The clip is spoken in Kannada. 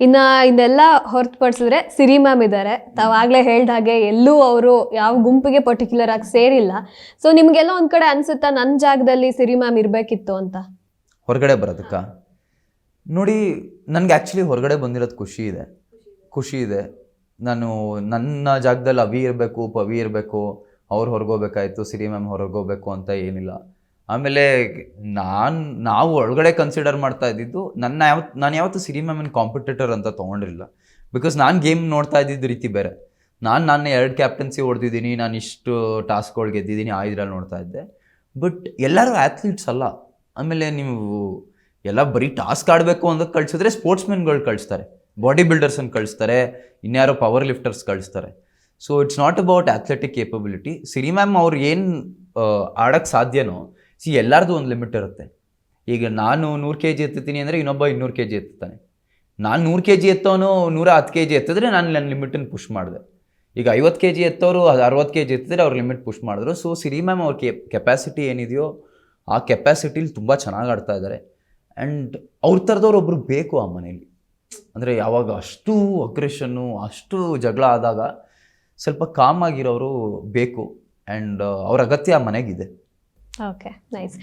ಇನ್ನ ಇದೆಲ್ಲ ಹೊರತುಪಡಿಸಿದ್ರೆ ಸಿರಿ ಮ್ಯಾಮ್ ಇದ್ದಾರೆ ತಾವಾಗಲೇ ಹೇಳ್ದ ಹಾಗೆ ಎಲ್ಲೂ ಅವರು ಯಾವ ಗುಂಪಿಗೆ ಪರ್ಟಿಕ್ಯುಲರ್ ಆಗಿ ಸೇರಿಲ್ಲ. ಸೊ ನಿಮಗೆಲ್ಲ ಒಂದು ಕಡೆ ಅನಿಸುತ್ತಾ ನನ್ನ ಜಾಗದಲ್ಲಿ ಸಿರಿ ಮ್ಯಾಮ್ ಇರಬೇಕಿತ್ತು ಅಂತ? ಹೊರಗಡೆ ಬರೋದಕ್ಕ? ನೋಡಿ, ನನಗೆ ಆ್ಯಕ್ಚುಲಿ ಹೊರಗಡೆ ಬಂದಿರೋದು ಖುಷಿ ಇದೆ. ಖುಷಿ ಇದೆ. ನಾನು ನನ್ನ ಜಾಗದಲ್ಲಿ ಅವಿ ಇರಬೇಕು, ಪವಿ ಇರಬೇಕು. ಅವ್ರು ಹೊರಗೋಬೇಕಾಯ್ತು ಸಿರಿ ಮ್ಯಾಮ್ ಹೊರಗೋಗ್ಬೇಕು ಅಂತ ಏನಿಲ್ಲ. ಆಮೇಲೆ ನಾನು, ನಾವು ಒಳಗಡೆ ಕನ್ಸಿಡರ್ ಮಾಡ್ತಾ ಇದ್ದಿದ್ದು ನನ್ನ ಯಾವತ್ತು ನಾನು ಯಾವತ್ತು ಸಿರಿ ಮ್ಯಾಮನ್ ಕಾಂಪಿಟೇಟರ್ ಅಂತ ತೊಗೊಂಡಿರಲಿಲ್ಲ. ಬಿಕಾಸ್ ನಾನು ಗೇಮ್ ನೋಡ್ತಾ ಇದ್ದಿದ್ದು ರೀತಿ ಬೇರೆ. ನಾನು ನಾನು ಎರಡು ಕ್ಯಾಪ್ಟನ್ಸಿ ಹೊಡೆದಿದ್ದೀನಿ, ನಾನು ಇಷ್ಟು ಟಾಸ್ಕ್ಗಳು ಗೆದ್ದಿದ್ದೀನಿ, ಆ ಇದ್ರಲ್ಲಿ ನೋಡ್ತಾ ಇದ್ದೆ. ಬಟ್ ಎಲ್ಲರೂ ಆ್ಯಥ್ಲೀಟ್ಸ್ ಅಲ್ಲ. ಆಮೇಲೆ ನೀವು ಎಲ್ಲ ಬರೀ ಟಾಸ್ಕ್ ಆಡಬೇಕು ಅಂತ ಕಳಿಸಿದ್ರೆ ಸ್ಪೋರ್ಟ್ಸ್ಮೆನ್ಗಳು ಕಳಿಸ್ತಾರೆ. ಬಾಡಿ ಬಿಲ್ಡರ್ಸನ್ನು ಕಳಿಸ್ತಾರೆ. ಇನ್ಯಾರೋ ಪವರ್ ಲಿಫ್ಟರ್ಸ್ ಕಳಿಸ್ತಾರೆ. So it's not about athletic capability Siri ma'am ಅವ್ರು ಏನು ಆಡೋಕ್ಕೆ ಸಾಧ್ಯನೋ ಸಿ, ಎಲ್ಲರದು ಒಂದು ಲಿಮಿಟ್ ಇರುತ್ತೆ. ಈಗ ನಾನು ನೂರು ಕೆ ಜಿ ಎತ್ತುತ್ತೀನಿ ಅಂದರೆ ಇನ್ನೊಬ್ಬ ಇನ್ನೂರು ಕೆ ಜಿ ಎತ್ತಾನೆ ನಾನು ನೂರು ಕೆ ಜಿ ಎತ್ತೋನು ನೂರ ಹತ್ತು ಕೆ ಜಿ ಎತ್ತಿದ್ರೆ ನಾನು ನನ್ನ ಲಿಮಿಟನ್ನು ಪುಷ್ ಮಾಡಿದೆ. ಈಗ ಐವತ್ತು ಕೆ ಜಿ ಎತ್ತೋರು ಅರವತ್ತು ಕೆ ಜಿ ಎತ್ತಿದ್ರೆ ಅವ್ರ ಲಿಮಿಟ್ ಪುಷ್ ಮಾಡಿದ್ರು. ಸೊ ಸಿರಿ ಮ್ಯಾಮ್ ಅವ್ರ ಕೆ ಕೆಪಾಸಿಟಿ ಏನಿದೆಯೋ ಆ ಕೆಪಾಸಿಟಿಲಿ ತುಂಬ ಚೆನ್ನಾಗಿ ಆಡ್ತಾ ಇದ್ದಾರೆ ಆ್ಯಂಡ್ ಅವ್ರ ಥರದವ್ರು ಒಬ್ಬರು ಬೇಕು ಆ ಮನೇಲಿ. ಅಂದರೆ ಯಾವಾಗ ಅಷ್ಟು ಅಗ್ರೆಷನ್ನು ಅಷ್ಟು ಜಗಳ ಆದಾಗ ಸ್ವಲ್ಪ ಕಾಮ್ ಆಗಿರೋರು ಬೇಕು. ಆ್ಯಂಡ್ ಅವ್ರ ಅಗತ್ಯ ಆ ಮನೆಗಿದೆ. Okay, nice.